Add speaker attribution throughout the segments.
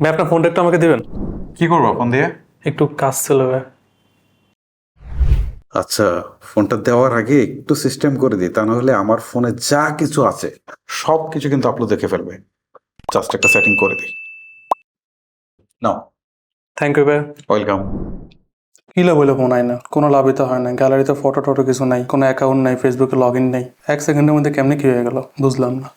Speaker 1: ভাই আপনার ফোনটা একটু আমাকে দিবেন?
Speaker 2: কি করব ফোন দিয়ে?
Speaker 1: একটু কাজ ছিল ভাই।
Speaker 2: আচ্ছা ফোনটা দেওয়ার আগে একটু সিস্টেম করে দিই তা না হলে আমার ফোনে যা কিছু আছে সব কিছু কিন্তু আপলোড দেখে ফেলবে। জাস্ট একটা সেটিং করে দিই। নাও
Speaker 1: থ্যাংক ইউ ভাই।
Speaker 2: ওয়েলকাম
Speaker 1: কিলো বলে ফোন আয় না কোনো লাভই তো হয় না। গ্যালারিতে ফটো টটো কিছু নাই কোনো অ্যাকাউন্ট নাই ফেসবুকে লগ ইন নেই। এক সেকেন্ডের মধ্যে কেমনে কি হয়ে গেল? বুঝলাম না।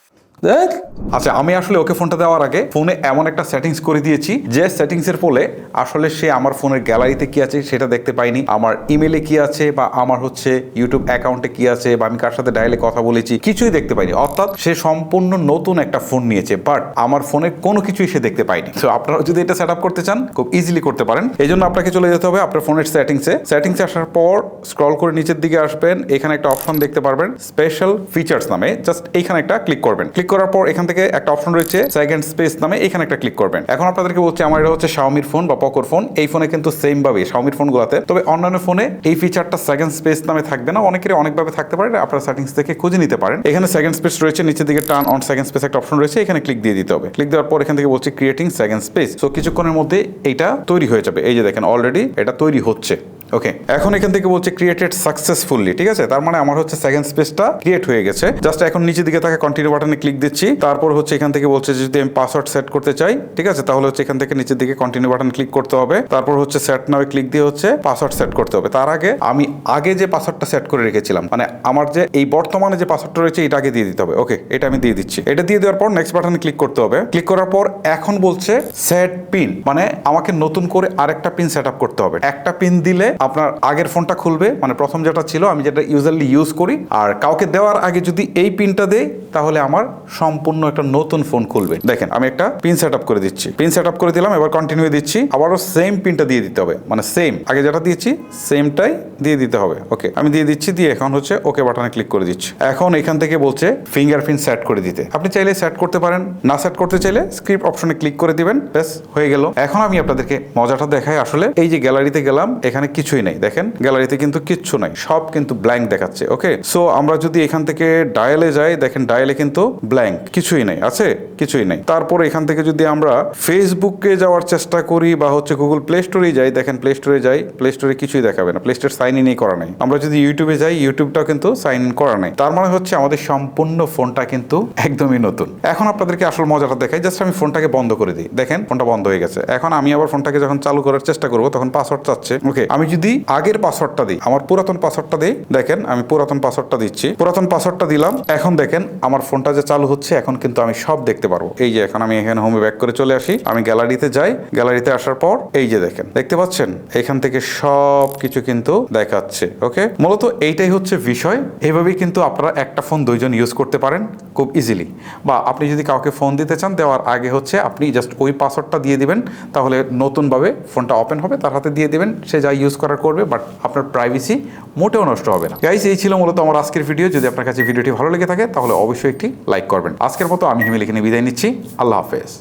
Speaker 2: আচ্ছা আমি আসলে ওকে ফোনটা দেওয়ার আগে ফোনে এমন একটা সেটিংস করে দিয়েছি যে সেটিংস এর ফলে আসলে সে আমার ফোনের গ্যালারিতে কি আছে সেটা দেখতে পাইনি, আমার ইমেলে কি আছে বা আমার হচ্ছে ইউটিউব অ্যাকাউন্টে কি আছে বা আমি কার সাথে ডায়ালে কথা বলেছি, কিছুই দেখতে পাইনি। অর্থাৎ সে সম্পূর্ণ নতুন একটা ফোন নিয়েছে বাট আমার ফোনে কোনো কিছুই সে দেখতে পাইনি। তো আপনারা যদি এটা সেট আপ করতে চান, খুব ইজিলি করতে পারেন। এই জন্য আপনাকে চলে যেতে হবে আপনার ফোনের সেটিংসে সেটিংসে আসার পর স্ক্রল করে নিচের দিকে আসবেন, এখানে একটা অপশন দেখতে পারবেন স্পেশাল ফিচার্স নামে জাস্ট এইখানে একটা ক্লিক করবেন। ক্লিক করার পর এখান থেকে একটা অপশন রয়েছে সেকেন্ড স্পেস নামে এখানে একটা ক্লিক করবেন। এখন আপনাদেরকে বলছি, আমার এটা হচ্ছে শাওমির ফোন বা পকর ফোন এই ফোনে কিন্তু সেম ভাবে শাওমির ফোনগুলোতে তবে অন্যান্য ফোনে এই ফিচারটা সেকেন্ড স্পেস নামে থাকবে না। অনেকেরই অনেকভাবে থাকতে পারে, আপনারা সেটিংস থেকে খুঁজে নিতে পারেন। এখানে সেকেন্ড স্পেস রয়েছে, নিচের দিকে টার্ন অন সেকেন্ড স্পেস একটা অপশন রয়েছে, এখানে ক্লিক দিয়ে দিতে হবে। ক্লিক দেওয়ার পর এখান থেকে বলছে ক্রিয়েটিং সেকেন্ড স্পেস তো কিছুক্ষণের মধ্যে এটা তৈরি হয়ে যাবে। এই যে দেখেন অলরেডি এটা তৈরি হচ্ছে। ওকে এখন এখান থেকে বলছে ক্রিয়েটেড সাকসেসফুলি ঠিক আছে? তার মানে আমার হচ্ছে সেকেন্ড স্পেসটা ক্রিয়েট হয়ে গেছে। জাস্ট এখন নিচের দিকে থাকা কন্টিনিউ বাটনে ক্লিক দিচ্ছি। তারপর হচ্ছে এখান থেকে বলছে যদি আমি পাসওয়ার্ড সেট করতে চাই, ঠিক আছে? তাহলে হচ্ছে এখান থেকে নিচের দিকে কন্টিনিউ বাটন ক্লিক করতে হবে। তারপর হচ্ছে সেট নামে ক্লিক দিয়ে হচ্ছে পাসওয়ার্ড সেট করতে হবে। তার আগে আমি আগে যে পাসওয়ার্ডটা সেট করে রেখেছিলাম মানে আমার যে এই বর্তমানে যে পাসওয়ার্ডটা রয়েছে, এটা আগে দিয়ে দিতে হবে। ওকে এটা আমি দিয়ে দিচ্ছি। এটা দিয়ে দেওয়ার পর নেক্সট বাটনে ক্লিক করতে হবে। ক্লিক করার পর এখন বলছে সেট পিন মানে আমাকে নতুন করে আরেকটা পিন সেট করতে হবে। একটা পিন দিলে আপনার আগের ফোনটা খুলবে মানে প্রথম যেটা ছিল, আমি যেটা ইউজারলি ইউজ করি, আর কাউকে দেওয়ার আগে যদি এই পিনটা দেই, তাহলে আমার সম্পূর্ণ একটা নতুন ফোন খুলবে। দেখেন, আমি একটা পিন সেট আপ করে দিচ্ছি। পিন সেট আপ করে দিলাম, এবার কন্টিনিউ দিচ্ছি। আবারও সেম পিনটা দিয়ে দিতে হবে। মানে সেম আগে যেটা দিয়েছি সেমটাই দিয়ে দিতে হবে। ওকে আমি দিয়ে দিচ্ছি, দিয়ে এখন হচ্ছে ওকে বাটনে ক্লিক করে দিচ্ছি। এখন এখান থেকে বলছে ফিঙ্গারপ্রিন্ট সেট করে দিতে। আপনি চাইলে সেট করতে পারেন, না সেট করতে চাইলে স্ক্রিপ্ট অপশনে ক্লিক করে দিবেন, ব্যাস, হয়ে গেল। এখন আমি আপনাদেরকে মজাটা দেখাই। আসলে এই যে গ্যালারিতে গেলাম, এখানে কিছুই নেই। দেখেন, গ্যালারিতে কিন্তু কিচ্ছু নাই, সব কিন্তু ব্ল্যাঙ্ক দেখাচ্ছে ওকে সো আমরা যদি এখান থেকে ডায়ালে যাই, দেখেন ডায়ালে কিন্তু ব্ল্যাঙ্ক কিছুই নেই, আছে? কিছুই নেই। তারপর এখান থেকে যদি আমরা ফেসবুকে যাওয়ার চেষ্টা করি বা হচ্ছে গুগল প্লে স্টোরে যাই, দেখেন প্লে স্টোরে যাই প্লে স্টোরে কিছুই দেখাবে না প্লে স্টোর সাইন ইনই করা নাই। আমরা যদি ইউটিউবে যাই ইউটিউবটাও কিন্তু সাইন ইন করা নাই। তার মানে হচ্ছে আমাদের সম্পূর্ণ ফোনটা কিন্তু একদমই নতুন। এখন আপনাদেরকে আসল মজাটা দেখাই জাস্ট আমি ফোনটাকে বন্ধ করে দিই। দেখেন, ফোনটা বন্ধ হয়ে গেছে। এখন আমি আবার ফোনটাকে যখন চালু করার চেষ্টা করব, তখন পাসওয়ার্ড চাচ্ছে ওকে আমি যদি আগের পাসওয়ার্ডটা দিই। আমার পুরাতন পাসওয়ার্ডটা দিই। দেখেন, আমি পুরাতন পাসওয়ার্ডটা দিচ্ছি। পুরাতন পাসওয়ার্ডটা দিলাম। এখন দেখেন, আমার ফোনটা যে চালু হচ্ছে, এখন কিন্তু আমি সব দেখতে পারব। এই যে এখন আমি এখানে হোমে ব্যাক করে চলে আসি। আমি গ্যালারিতে যাই। গ্যালারিতে আসার পর, এই যে দেখেন, দেখতে পাচ্ছেন? এখান থেকে সব কিছু কিন্তু দেখাচ্ছে ওকে মূলত এইটাই হচ্ছে বিষয়। এভাবেই কিন্তু আপনারা একটা ফোন দুইজন ইউজ করতে পারেন। খুব ইজিলি বা আপনি যদি কাউকে ফোন দিতে চান, দেওয়ার আগে হচ্ছে আপনি জাস্ট ওই পাসওয়ার্ডটা দিয়ে দিবেন, তাহলে নতুনভাবে ফোনটা ওপেন হবে, তার হাতে দিয়ে দেবেন, সে যা ইউজ করার করবে বাট আপনার প্রাইভেসি মোটেও নষ্ট হবে না। গাইস এই ছিল মূলত আমার আজকের ভিডিও যদি আপনার কাছে ভিডিওটি ভালো লেগে থাকে, তাহলে অবশ্যই একটি লাইক করবেন। আজকের মতো আমি হিমেল এখানে বিদায় নিচ্ছি। আল্লাহ হাফেজ।